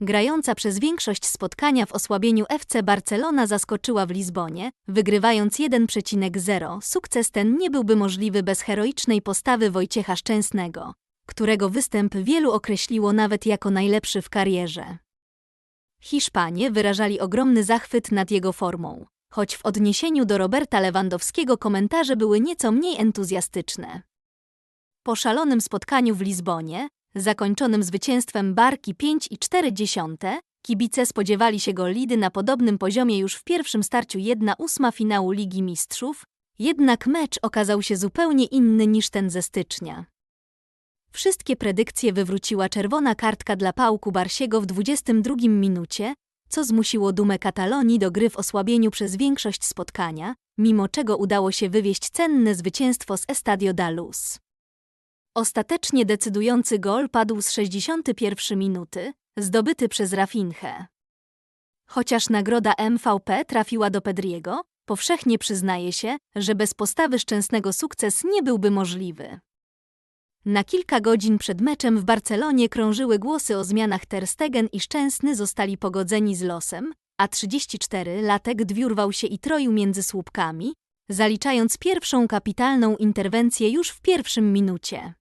grająca przez większość spotkania w osłabieniu FC Barcelona zaskoczyła w Lizbonie, wygrywając 1,0. Sukces ten nie byłby możliwy bez heroicznej postawy Wojciecha Szczęsnego, którego występ wielu określiło nawet jako najlepszy w karierze. Hiszpanie wyrażali ogromny zachwyt nad jego formą, choć w odniesieniu do Roberta Lewandowskiego komentarze były nieco mniej entuzjastyczne. Po szalonym spotkaniu w Lizbonie, zakończonym zwycięstwem Barki 5,4, kibice spodziewali się go lidy na podobnym poziomie już w pierwszym starciu 1-8 finału Ligi Mistrzów, jednak mecz okazał się zupełnie inny niż ten ze stycznia. Wszystkie predykcje wywróciła czerwona kartka dla Pałku Barsiego w 22 minucie, co zmusiło dumę Katalonii do gry w osłabieniu przez większość spotkania, mimo czego udało się wywieźć cenne zwycięstwo z Estadio da Luz. Ostatecznie decydujący gol padł z 61 minuty, zdobyty przez Rafinhę. Chociaż nagroda MVP trafiła do Pedriego, powszechnie przyznaje się, że bez postawy szczęsnego sukces nie byłby możliwy. Na kilka godzin przed meczem w Barcelonie krążyły głosy o zmianach Ter Stegen i Szczęsny zostali pogodzeni z losem, a 34-latek dwiurwał się i troił między słupkami, zaliczając pierwszą kapitalną interwencję już w pierwszym minucie.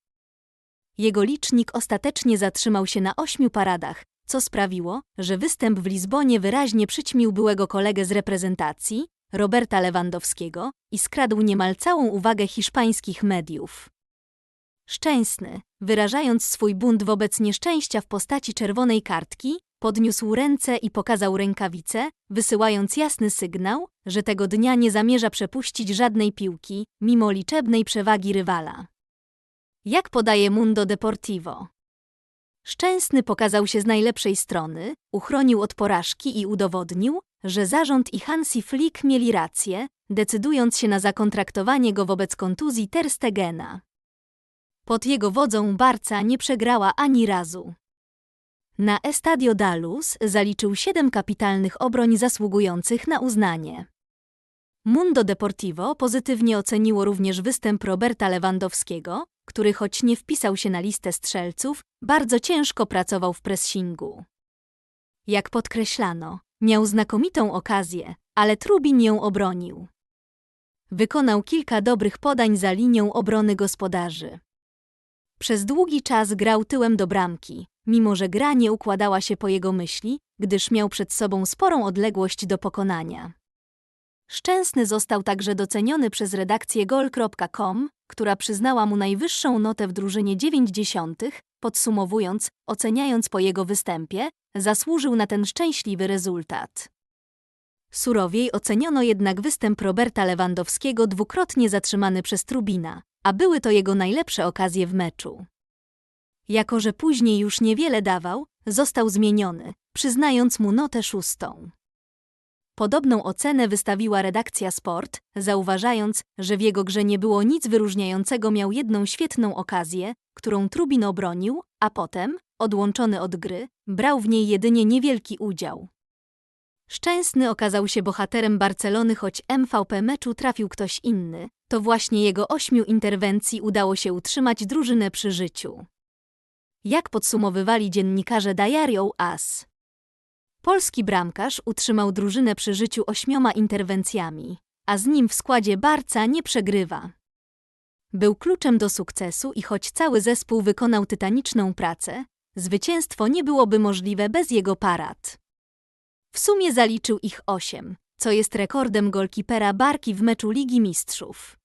Jego licznik ostatecznie zatrzymał się na ośmiu paradach, co sprawiło, że występ w Lizbonie wyraźnie przyćmił byłego kolegę z reprezentacji, Roberta Lewandowskiego, i skradł niemal całą uwagę hiszpańskich mediów. Szczęsny, wyrażając swój bunt wobec nieszczęścia w postaci czerwonej kartki, podniósł ręce i pokazał rękawice, wysyłając jasny sygnał, że tego dnia nie zamierza przepuścić żadnej piłki, mimo liczebnej przewagi rywala. Jak podaje Mundo Deportivo? Szczęsny pokazał się z najlepszej strony, uchronił od porażki i udowodnił, że zarząd i Hansi Flick mieli rację, decydując się na zakontraktowanie go wobec kontuzji Ter Stegena. Pod jego wodzą Barca nie przegrała ani razu. Na Estadio da Luz zaliczył siedem kapitalnych obroń zasługujących na uznanie. Mundo Deportivo pozytywnie oceniło również występ Roberta Lewandowskiego, który choć nie wpisał się na listę strzelców, bardzo ciężko pracował w pressingu. Jak podkreślano, miał znakomitą okazję, ale Trubin ją obronił. Wykonał kilka dobrych podań za linią obrony gospodarzy. Przez długi czas grał tyłem do bramki, mimo że gra nie układała się po jego myśli, gdyż miał przed sobą sporą odległość do pokonania. Szczęsny został także doceniony przez redakcję gol.com, która przyznała mu najwyższą notę w drużynie 90, podsumowując, oceniając po jego występie, zasłużył na ten szczęśliwy rezultat. Surowiej oceniono jednak występ Roberta Lewandowskiego dwukrotnie zatrzymany przez Trubina, a były to jego najlepsze okazje w meczu. Jako, że później już niewiele dawał, został zmieniony, przyznając mu notę szóstą. Podobną ocenę wystawiła redakcja Sport, zauważając, że w jego grze nie było nic wyróżniającego, miał jedną świetną okazję, którą Trubin obronił, a potem, odłączony od gry, brał w niej jedynie niewielki udział. Szczęsny okazał się bohaterem Barcelony, choć MVP meczu trafił ktoś inny, to właśnie jego ośmiu interwencji udało się utrzymać drużynę przy życiu. Jak podsumowywali dziennikarze Diario As. Polski bramkarz utrzymał drużynę przy życiu ośmioma interwencjami, a z nim w składzie Barca nie przegrywa. Był kluczem do sukcesu i choć cały zespół wykonał tytaniczną pracę, zwycięstwo nie byłoby możliwe bez jego parad. W sumie zaliczył ich osiem, co jest rekordem golkipera Barki w meczu Ligi Mistrzów.